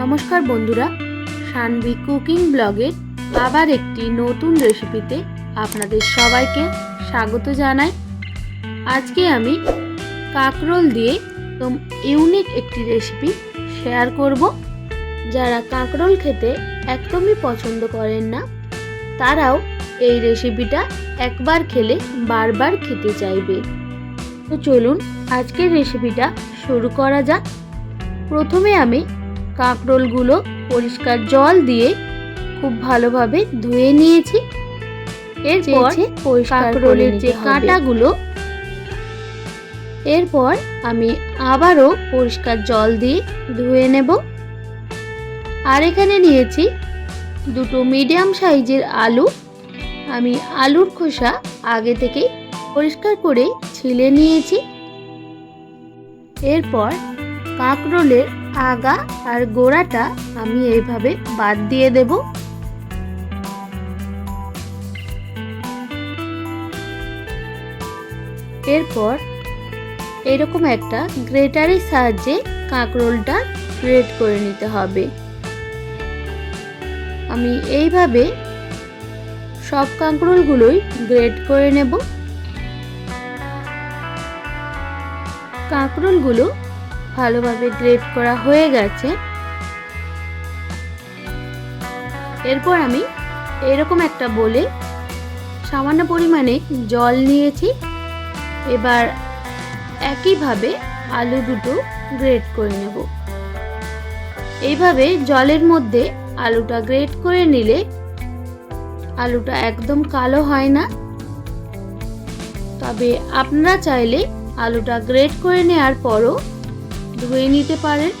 নমস্কার বন্ধুরা সানভি কুকিং ব্লগের আবার একটি নতুন রেসিপিতে আপনাদের সবাইকে স্বাগত জানাই। আজকে আমি কাঁকরোল দিয়ে একদম ইউনিক একটি রেসিপি শেয়ার করব। যারা কাঁকরোল খেতে একদমই পছন্দ করেন না, তারাও এই রেসিপিটা একবার খেলে বারবার খেতে চাইবে। তো চলুন আজকের রেসিপিটা শুরু করা যাক। প্রথমে আমি কাঁকরোলগুলো পরিষ্কার জল দিয়ে খুব ভালোভাবে ধুয়ে নিয়েছি। এরপর কাঁকরোলের যে কাঁটাগুলো এরপর আমি আবারও পরিষ্কার জল দিয়ে ধুয়ে নেব। আর এখানে নিয়েছি দুটো মিডিয়াম সাইজের আলু। আমি আলুর খোসা আগে থেকেই পরিষ্কার করে ছিলে নিয়েছি। এরপর কাঁকরোলের আগা আর গোড়াটা আমি এইভাবে বাদ দিয়ে দেব। এরপর এরকম একটা গ্রেটারের সাহায্যে কাঁকরোলটা গ্রেট করে নিতে হবে। আমি এইভাবে সব কাঁকরোলগুলোই গ্রেট করে নেব। কাঁকরোলগুলো ভালোভাবে গ্রেট করা হয়ে গেছে। এরপর আমি এরকম একটা বলে সামান্য পরিমাণে জল নিয়েছি। এবার একইভাবে আলু দুটো গ্রেট করে নেব। এইভাবে জলের মধ্যে আলুটা গ্রেট করে নিলে আলুটা একদম কালো হয় না। তবে আপনারা চাইলে আলুটা গ্রেট করে নেওয়ার পরও ধুয়ে নিতে পারেন।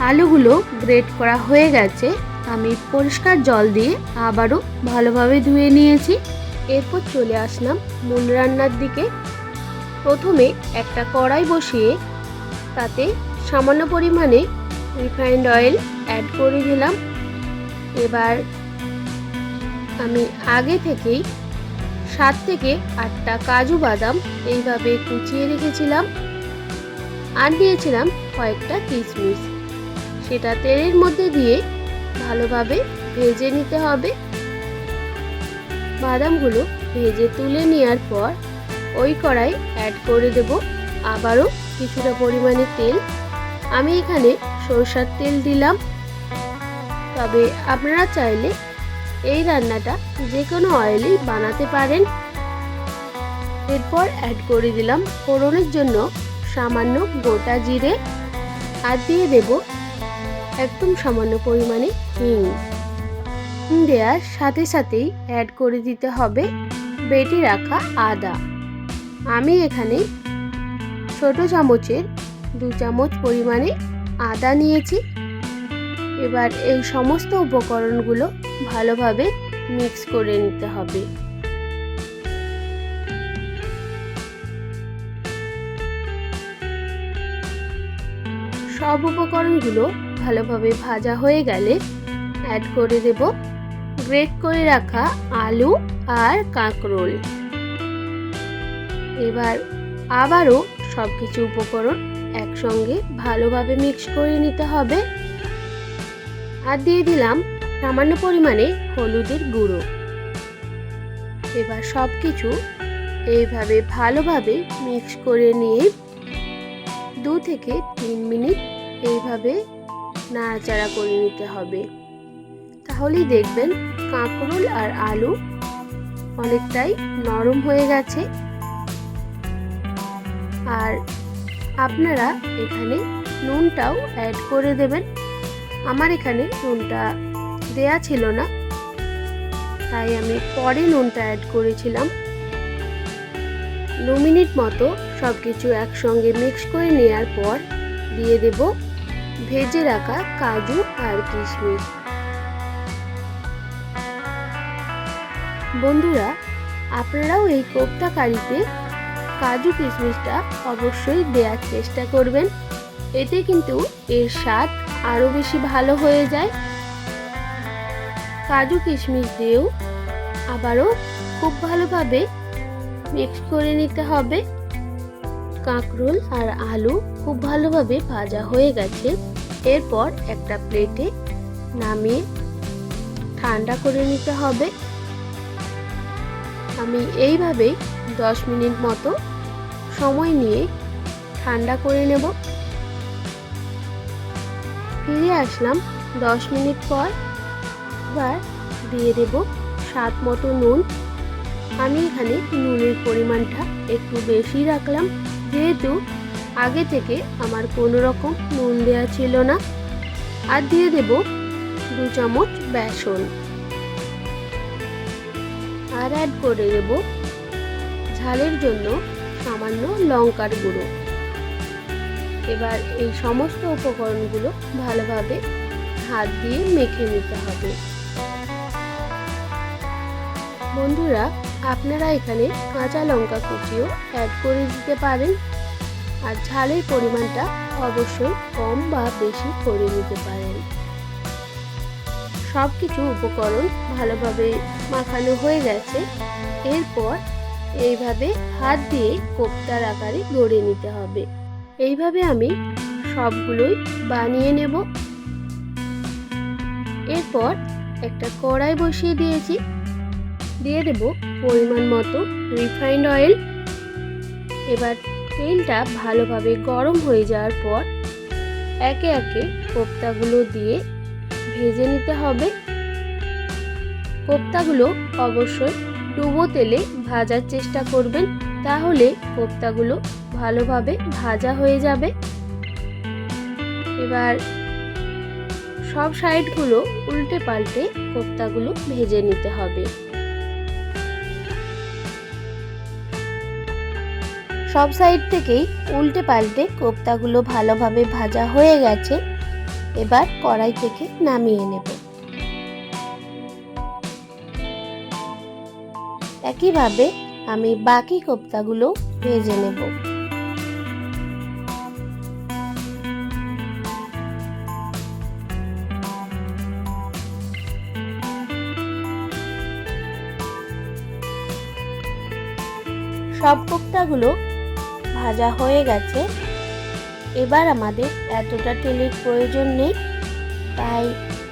আলুগুলো গ্রেট করা হয়ে গেছে। আমি পরিষ্কার জল দিয়ে আবারও ভালোভাবে ধুয়ে নিয়েছি। এরপর চলে আসলাম মূল রান্নার দিকে। প্রথমে একটা কড়াই বসিয়ে তাতে সামান্য পরিমাণে রিফাইন্ড অয়েল অ্যাড করে দিলাম। এবার আমি আগে থেকেই সাত থেকে আটটা কাজু বাদাম এইভাবে কুচিয়ে রেখেছিলাম। আর দিয়েছিলাম কয়েকটা কিশমিশ সেটা তেলের মধ্যে দিয়ে ভালোভাবে ভেজে নিতে হবে। বাদামগুলো ভেজে তুলে নেওয়ার পর ওই কড়াই অ্যাড করে দেব। আবারও কিছুটা পরিমাণে তেল। আমি এখানে সরষার তেল দিলাম। তবে আপনারা চাইলে এই রান্নাটা যে কোনো অয়েলেই বানাতে পারেন। এরপর অ্যাড করে দিলাম ফোড়নের জন্য সামান্য গোটা জিরে আর দিয়ে দেব একদম সামান্য পরিমাণে হিং। দেওয়ার সাথে সাথেই অ্যাড করে দিতে হবে বেটে রাখা আদা। আমি এখানে ছোট চামচের দু চামচ পরিমাণে আদা নিয়েছি। এবার এই সমস্ত উপকরণগুলো ভালোভাবে মিক্স করে নিতে হবে। সব উপকরণগুলো ভালোভাবে ভাজা হয়ে গেলে অ্যাড করে দেব। গ্রেট করে রাখা আলু আর কাঁকরোল। এবার আবারও সব কিছু উপকরণ একসঙ্গে ভালোভাবে মিক্স করে নিতে হবে। আর দিয়ে দিলাম সামান্য পরিমাণে হলুদের গুঁড়ো। এবার সব কিছু এইভাবে ভালোভাবে মিক্স করে নিয়ে দু থেকে তিন মিনিট এইভাবে নাড়াচাড়া করে নিতে হবে। তাহলেই দেখবেন কাঁকরোল আর আলু অনেকটাই নরম হয়ে গেছে। আর আপনারা এখানে নুনটাও অ্যাড করে দেবেন। আমার এখানে নুনটা দেয়া ছিল না, তাই আমি পরে নুনটা অ্যাড করেছিলাম। দু মিনিট মতো সব কিছু একসঙ্গে মিক্স করে নেওয়ার পর দিয়ে দেব ভেজে রাখা কাজু আর কিশমিশ। বন্ধুরা, আপনারাও এই কোপ্তা কারিতে কাজু কিশমিশটা অবশ্যই দেওয়ার চেষ্টা করবেন। এতে কিন্তু এর স্বাদ আরও বেশি ভালো হয়ে যায়। কাজু কিশমিশ দিয়েও আবারও খুব ভালোভাবে মিক্স করে নিতে হবে। কাঁকরোল আর আলু খুব ভালোভাবে ভাজা হয়ে গেছে। এরপর একটা প্লেটে নামিয়ে ঠান্ডা করে নিতে হবে। আমি এইভাবেই দশ মিনিট মতো সময় নিয়ে ঠান্ডা করে নেব। ফিরে আসলাম দশ মিনিট পর। এবার দিয়ে দেব স্বাদ মতো নুন। আমি এখানে নুনের পরিমাণটা একটু বেশি রাখলাম। যেহেতু আগে থেকে আমার কোনো রকম নুন দেওয়া ছিল না, আর দিয়ে দেব দু চামচ বেসন। আর অ্যাড করে দেব ঝালের জন্য সামান্য লঙ্কার গুঁড়ো। এবার এই সমস্ত উপকরণগুলো ভালোভাবে হাত দিয়ে মেখে নিতে হবে। বন্ধুরা আপনারা এখানে কাঁচা লঙ্কা কুচিও অ্যাড করে দিতে পারেন। আর ঝালের পরিমাণটা অবশ্যই কম বা বেশি করে নিতে পারেন। সব কিছু উপকরণ ভালোভাবে মাখানো হয়ে গেছে। এরপর এইভাবে হাত দিয়ে কোপ্তার আকারে গড়ে নিতে হবে। এইভাবে আমি সবগুলোই বানিয়ে নেব। এরপর একটা কড়াই বসিয়ে দিয়েছি। দিয়ে দেব পরিমাণ মতো রিফাইন্ড অয়েল এবার তেলটা ভালোভাবে গরম হয়ে যাওয়ার পর একে একে কোপ্তাগুলো দিয়ে ভেজে নিতে হবে। কোপ্তাগুলো অবশ্যই ডুবো তেলে ভাজার চেষ্টা করবেন, তাহলে কোপ্তাগুলো ভালোভাবে ভাজা হয়ে যাবে। এবার সব সাইডগুলো উল্টে পাল্টে কোপ্তাগুলো ভেজে নিতে হবে। সব সাইড থেকেই উল্টে পাল্টে কোপ্তাগুলো ভালোভাবে ভাজা হয়ে গেছে। এবার কড়াই থেকে নামিয়ে নেব। একইভাবে আমি বাকি কোপ্তাগুলো ভেজে নেব। সব কোপ্তাগুলো ভাজা হয়ে গেছে। এবার আমাদের এতটা তেলের প্রয়োজন নেই, তাই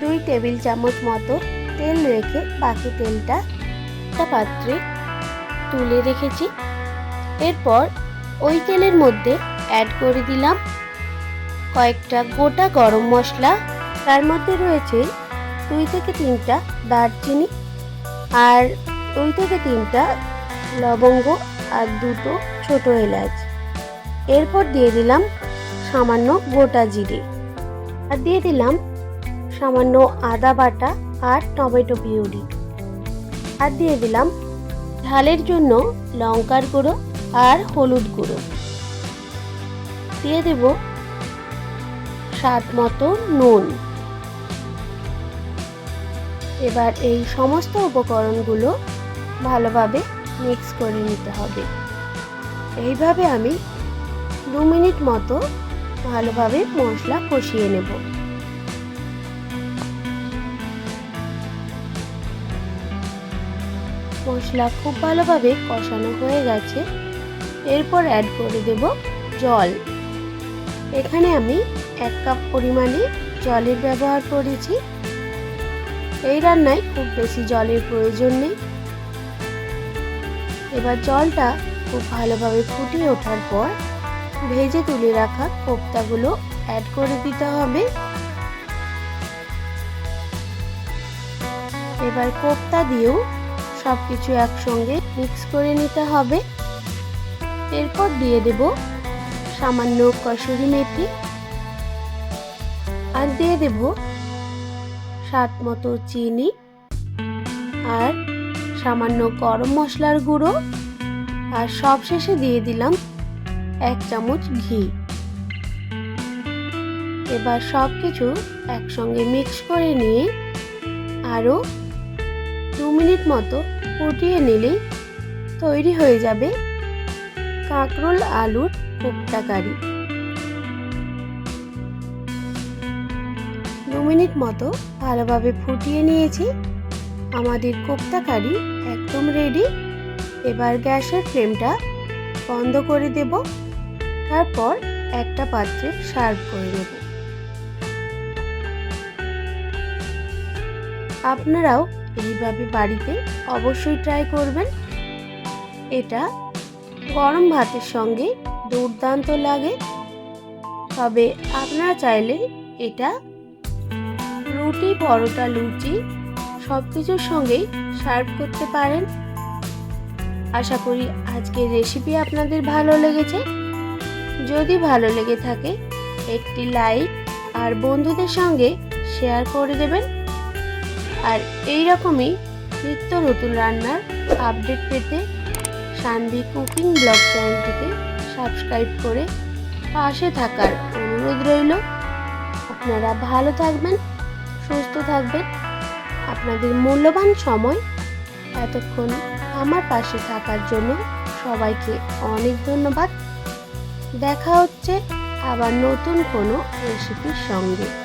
দুই টেবিল চামচ মতো তেল রেখে বাকি তেলটা একটা পাত্রে তুলে রেখেছি। এরপর ওই তেলের মধ্যে অ্যাড করে দিলাম কয়েকটা গোটা গরম মশলা। তার মধ্যে রয়েছে দুই থেকে তিনটা দারচিনি আর দুই থেকে তিনটা লবঙ্গ আর দুটো ছোট এলাচ। এরপর দিয়ে দিলাম সামান্য গোটা জিরে। আর দিয়ে দিলাম সামান্য আদা বাটা আর টমেটো পিউরি। আর দিয়ে দিলাম ঝালের জন্য লঙ্কার গুঁড়ো আর হলুদ গুঁড়ো। দিয়ে দেব স্বাদ মতো নুন। এবার এই সমস্ত উপকরণগুলো ভালোভাবে মিক্স করে নিতে হবে। এইভাবে আমি দু মিনিট মতো ভালোভাবে মশলা কষিয়ে নেব। মশলা খুব ভালোভাবে কষানো হয়ে গেছে। এরপর অ্যাড করে দেব জল। এখানে আমি এক কাপ পরিমাণে জলের ব্যবহার করেছি। এই রান্নায় খুব বেশি জলের প্রয়োজন নেই। এবার জলটা খুব ভালোভাবে ফুটিয়ে ওঠার পর ভেজে তুলে রাখা কোপ্তাগুলো অ্যাড করে দিতে হবে। এবার কোপ্তা দিয়েও সব কিছু একসঙ্গে মিক্স করে নিতে হবে। এরপর দিয়ে দেব সামান্য কসুরি মেথি। আর দিয়ে দেব স্বাদ মতো চিনি। আর সামান্য গরম মশলার গুঁড়ো। আর সবশেষে দিয়ে দিলাম এক চামচ ঘি। এবার সব কিছু একসঙ্গে মিক্স করে নিয়ে আরও দু মিনিট মতো ফুটিয়ে নিলেই তৈরি হয়ে যাবে কাঁকরোল আলুর কোপ্তা কারি দু মিনিট মতো ভালোভাবে ফুটিয়ে নিয়েছি। আমাদের কোপ্তা কারি একদম রেডি এবার গ্যাসের ফ্লেমটা বন্ধ করে দেব। তারপর একটা পাত্রে সার্ভ করে দেব। আপনারাও এইভাবে বাড়িতে অবশ্যই ট্রাই করবেন। এটা গরম ভাতের সঙ্গে দুর্দান্ত লাগে। তবে আপনারা চাইলে এটা রুটি, পরোটা, লুচি সব কিছুর সঙ্গেই সার্ভ করতে পারেন। আশা করি আজকের রেসিপি আপনাদের ভালো লেগেছে। যদি ভালো লেগে থাকে, একটি লাইক আর বন্ধুদের সঙ্গে শেয়ার করে দেবেন। আর এই রকমই নিত্য নতুন রান্নার আপডেট পেতে সানভি কুকিং ব্লগ চ্যানেলটিকে সাবস্ক্রাইব করে পাশে থাকার অনুরোধ রইল। আপনারা ভালো থাকবেন, সুস্থ থাকবেন। আপনাদের মূল্যবান সময় এতক্ষণ আমার পাশে থাকার জন্য সবাইকে অনেক ধন্যবাদ। দেখা হচ্ছে আবার নতুন কোনো রেসিপির সঙ্গে।